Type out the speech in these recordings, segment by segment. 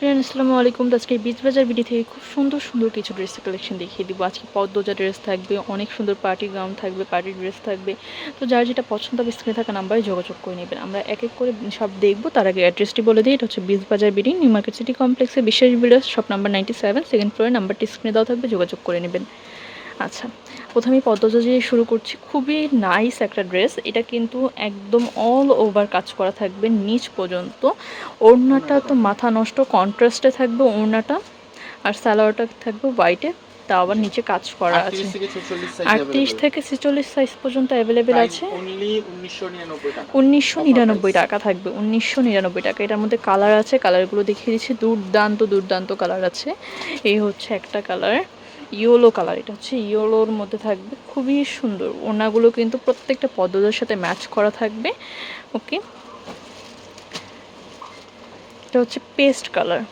Friend আসসালামু আলাইকুম। তো আজকে বিচ বাজার বিডি থেকে খুব সুন্দর সুন্দর কিছু ড্রেসের কালেকশন দেখিয়ে দিব। আজকে পদ্মজা ড্রেস থাকবে, অনেক সুন্দর পার্টি গাউন থাকবে পার্টি ড্রেস থাকবে। তো যার যেটা পছন্দ হবে স্ক্রিনে থাকা নাম্বারে যোগাযোগ করে নেবেন। আমরা এক এক করে সব দেখব। তার আগে অ্যাড্রেসটি বলে দিই। এটা হচ্ছে বিচ বাজার বিডি নিউ মার্কেট সিটি কমপ্লেক্সে বিশেষ builders shop number ninety seven second ফ্লোরে নাম্বারটি স্ক্রিনে দেওয়া থাকবে। যোগাযোগ করে নেবেন। আচ্ছা প্রথমেই পদ্মজা দিয়ে শুরু করছি। খুবই নাইস একটা ড্রেস এটা কিন্তু একদম অল ওভার কাজ করা থাকবে নিচ পর্যন্ত। ওড়নাটা তো মাথা নষ্ট কন্ট্রাস্টে থাকবে ওড়নাটা আর সালোয়ারটা থাকবে হোয়াইটে তা আবার নিচে কাজ করা আছে। 38 থেকে 46 সাইজ আটত্রিশ থেকে ছেচল্লিশ সাইজ পর্যন্ত অ্যাভেলেবেল আছে। অনলি 1999 টাকা। উনিশশো নিরানব্বই টাকা থাকবে উনিশশো নিরানব্বই টাকা। এটার মধ্যে কালার আছে কালারগুলো দেখিয়ে দিচ্ছি। দুর্দান্ত দুর্দান্ত কালার আছে। এই হচ্ছে একটা কালার ইয়েলো কালার এটা হচ্ছে ইয়েলোর মধ্যে থাকবে খুবই সুন্দর। ওনাগুলো কিন্তু প্রত্যেকটা পদ্মদের সাথে ম্যাচ করা থাকবে ওকে? এটা হচ্ছে পেস্ট কালার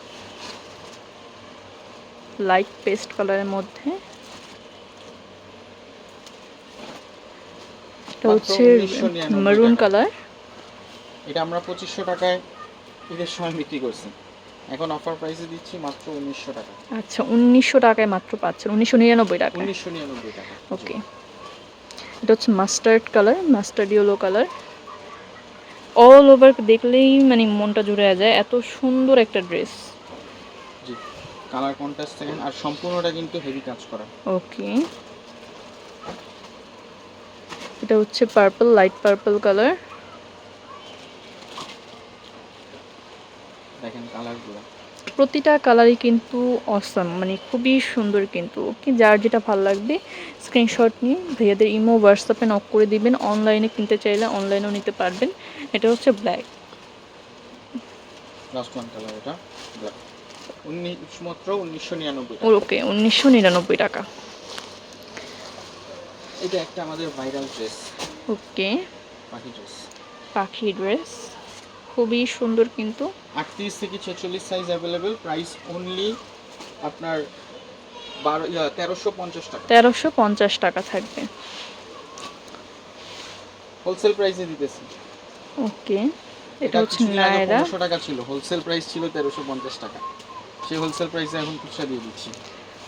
লাইট পেস্ট কালারের মধ্যে। এটা হচ্ছে 1999 মেরুন কালার। এটা আমরা পঁচিশশো টাকায় ঈদের সময় বিক্রি করছি। এখন অফার প্রাইসে দিচ্ছি মাত্র 1900 টাকা। আচ্ছা উনিশশো টাকায় মাত্র পাচ্ছেন উনিশশো নিরানব্বই টাকা 1999 টাকা ওকে। এটা হচ্ছে mustard colour mustard yellow colour all over দেখলেই মানে মনটা জুড়ে যায় এত সুন্দর একটা ড্রেস জি কালার কন্ট্রাস্ট দেখেন আর সম্পূর্ণটা কিন্তু হেভি কাজ করা। ওকে। এটা হচ্ছে পার্পল লাইট পার্পল কালার দেখেন কালারগুলো। প্রতিটা কালারই কিন্তু অসম মানে খুবই সুন্দর কিন্তু। ওকে যার যেটা ভালো লাগবে স্ক্রিনশট নিয়ে ভাইয়াদের ইমো হোয়াটসঅ্যাপে নক করে দিবেন। অনলাইনে কিনতে চাইলে অনলাইনেও নিতে পারবেন। এটা হচ্ছে ব্ল্যাক লাস্ট ওয়ান কালার এটা ব্ল্যাক 19 মাত্র 1999 টাকা। ওকে উনিশশো নিরানব্বই টাকা। এটা একটা আমাদের ভাইরাল ড্রেস ওকে। পাখি ড্রেস পাখি ড্রেস খুবই সুন্দর কিন্তু। 38 থেকে 46 সাইজ অ্যাভেলেবেল প্রাইস অনলি আপনার বারো ইয়া, 1350 টাকা। তেরোশো পঞ্চাশ টাকা থাকবে। হোলসেল প্রাইসে দিতেছি। ওকে এটা হচ্ছে নায়রা। 1500 টাকা ছিল। হোলসেল প্রাইস ছিল 1350 টাকা। সেই হোলসেল প্রাইসে এখন খুচরা দিয়ে দিচ্ছি।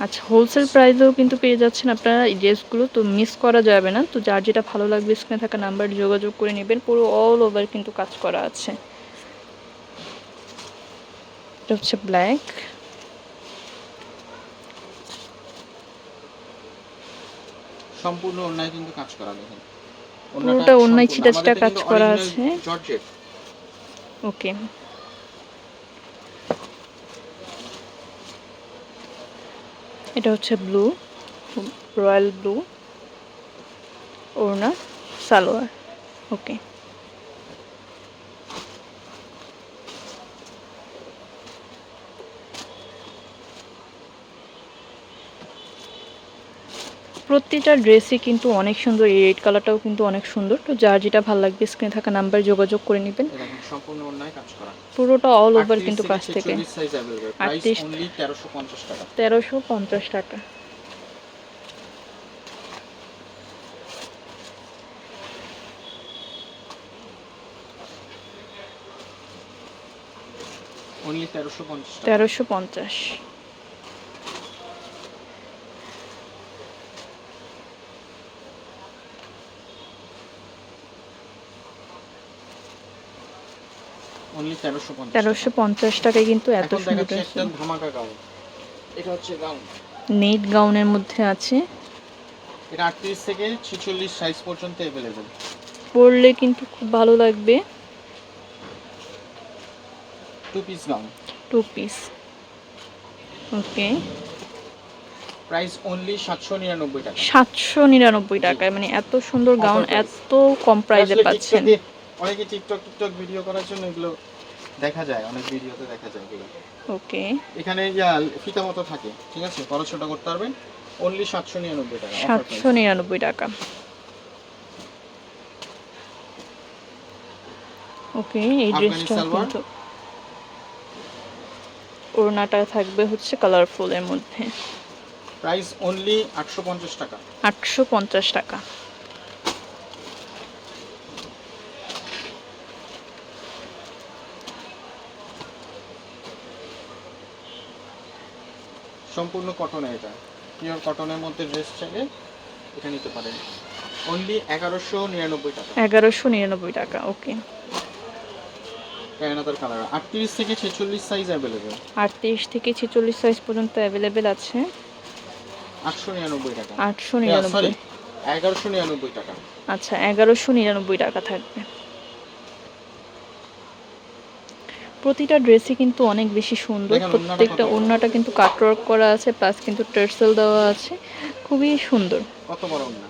আচ্ছা হোলসেল প্রাইসেও কিন্তু পেয়ে যাচ্ছেন আপনারা এই ড্রেসগুলো তো মিস করা যাবে না। তো যার যেটা ভালো লাগবে স্ক্রিনে থাকা নাম্বার যোগাযোগ করে নেবেন। পুরো অল ওভার কিন্তু কাজ করা আছে। এটা হচ্ছে ব্ল্যাক সম্পূর্ণ অন্যায় কিন্তু কাজ করা দেখেন। পুরোটা অন্যায় ছিটা ছিটা কাজ করা আছে। জর্জেট। ওকে এটা হচ্ছে ব্লু রয়্যাল ব্লু ওড়না সালোয়ার। ওকে প্রতিটা ড্রেসই কিন্তু অনেক সুন্দর এই রেড কালারটাও কিন্তু অনেক সুন্দর। তো যার যেটা ভালো লাগবে স্ক্রিনে থাকা নাম্বার যোগাযোগ করে নেবেন। সম্পূর্ণ অন্যায় কাজ করা। পুরোটা অল ওভার কিন্তু কাজ থেকে। 46 প্রাইস 38 1350 টাকা। তেরোশো পঞ্চাশ টাকা। অনলি 1350 টাকা। তেরোশো পঞ্চাশ। তেরোশো পঞ্চাশ কিন্তু এত সুন্দর নেট গাউনের মধ্যে আছে। থেকে ছেচল্লিশ সাইজ পর্যন্ত পরলে কিন্তু খুব ভালো লাগবে। Two piece gown two piece okay price only 799 টাকা। 799 টাকায়। মানে এত সুন্দর গাউন এত কম প্রাইসে পাচ্ছেন। অনেকে টিকটক টিকটক ভিডিও করার জন্য এগুলো দেখা যায় অনেক ভিডিওতে দেখা যায় এগুলো। ওকে। এখানে ফিতা মতো থাকে ঠিক আছে? ছোট করতে পারবেন অনলি 799 টাকা offer সাতশো। নিরানব্বই টাকা। ওকে এই ড্রেসটা কিন্তু ওড়নাটা থাকবে হচ্ছে কালারফুলের মধ্যে। প্রাইস অনলি 850 টাকা। আটশো পঞ্চাশ টাকা। সম্পূর্ণ কটনের এটা। পিওর কটনের মধ্যে ড্রেস চাইলে এটা নিতে পারেন। অনলি এগারোশো নিরানব্বই টাকা। এগারোশো নিরানব্বই টাকা ওকে কালার আটত্রিশ থেকে ছেচল্লিশ সাইজ অ্যাভেলেবেল আটত্রিশ থেকে ছেচল্লিশ সাইজ পর্যন্ত অ্যাভেলেবেল আছে। আটশো নিরানব্বই টাকা। আটশো সরি নিরানব্বই এগারোশো নিরানব্বই টাকা। আচ্ছা এগারোশো নিরানব্বই টাকা থাকবে। প্রতিটা ড্রেসই কিন্তু অনেক বেশি সুন্দর। প্রত্যেকটা ওড়নাটা কিন্তু কাটওয়ার্ক করা আছে প্লাস কিন্তু টার্সেল দেওয়া আছে। খুবই সুন্দর। কত বড় না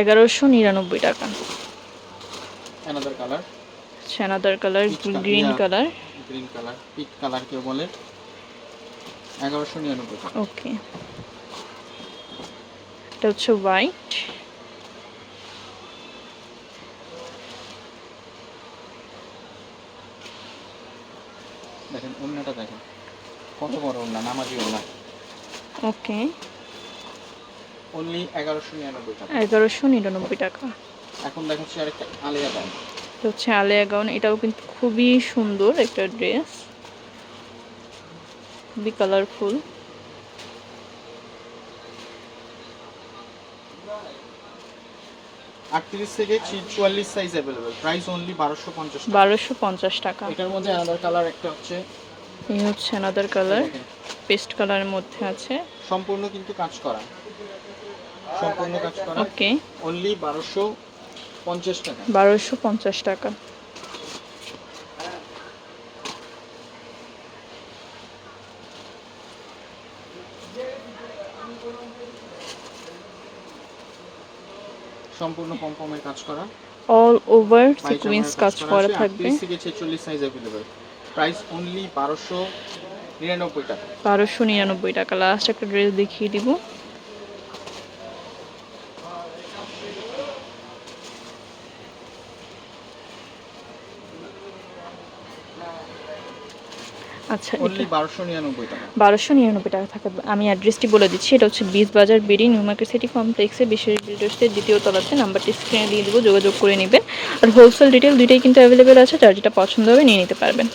এগারোশো নিরানব্বই টাকা। Another colour ছানাদার colour green colour green colour pink colour কেউ বলে। এগারোশো নিরানব্বই টাকা। ওকে এটা হচ্ছে হোয়াইট ওড়নাটা দেখেন। কত বড় ওড়না নামাজি ওড়না ওকে। অনলি এগারোশো নিরানব্বই টাকা। এগারোশো নিরানব্বই টাকা। এখন দেখাচ্ছি আরেকটা আলিয়া দাম এটা হচ্ছে আলেয়া গাউন। এটাও কিন্তু খুবই সুন্দর একটা ড্রেস। খুবই কালারফুল আটত্রিশ থেকে চুয়াল্লিশ সাইজ অ্যাভেলেবেল প্রাইস অনলি বারোশো পঞ্চাশ বারোশো পঞ্চাশ টাকা। এটার মধ্যে আলাদা কালার একটা হচ্ছে এই হচ্ছে আনাদার কালার পেস্ট কালারের মধ্যে আছে। সম্পূর্ণ কিন্তু কাজ করা। সম্পূর্ণ কাজ করা। ওকে। অনলি বারোশো পঞ্চাশ টাকা। বারোশো পঞ্চাশ টাকা। সম্পূর্ণ পম্পমের কাজ করা। অল ওভার সিকুয়েন্স কাজ করা থাকবে। 38 থেকে ছেচল্লিশ সাইজ অ্যাভেলেবেল প্রাইস অনলি বারোশো নিরানব্বই টাকা। বারোশো নিরানব্বই টাকা। লাস্ট একটা ড্রেস দেখিয়ে দিব। আচ্ছা বারোশো নিরানব্বই টাকা। থাকবে আমি অ্যাড্রেসটি বলে দিচ্ছি। এটা হচ্ছে বিশ বাজার বিডি নিউ মার্কেট সিটি কমপ্লেক্সে বিশেষ বিল্ডার্সের দ্বিতীয় তলাতে নাম্বারটি স্ক্রিনে দিয়ে দেবো যোগাযোগ করে নেবেন। আর হোলসেল ডিটেল দুইটাই কিন্তু অ্যাভেলেবেল আছে। যার যেটা পছন্দ হবে নিয়ে নিতে পারবেন।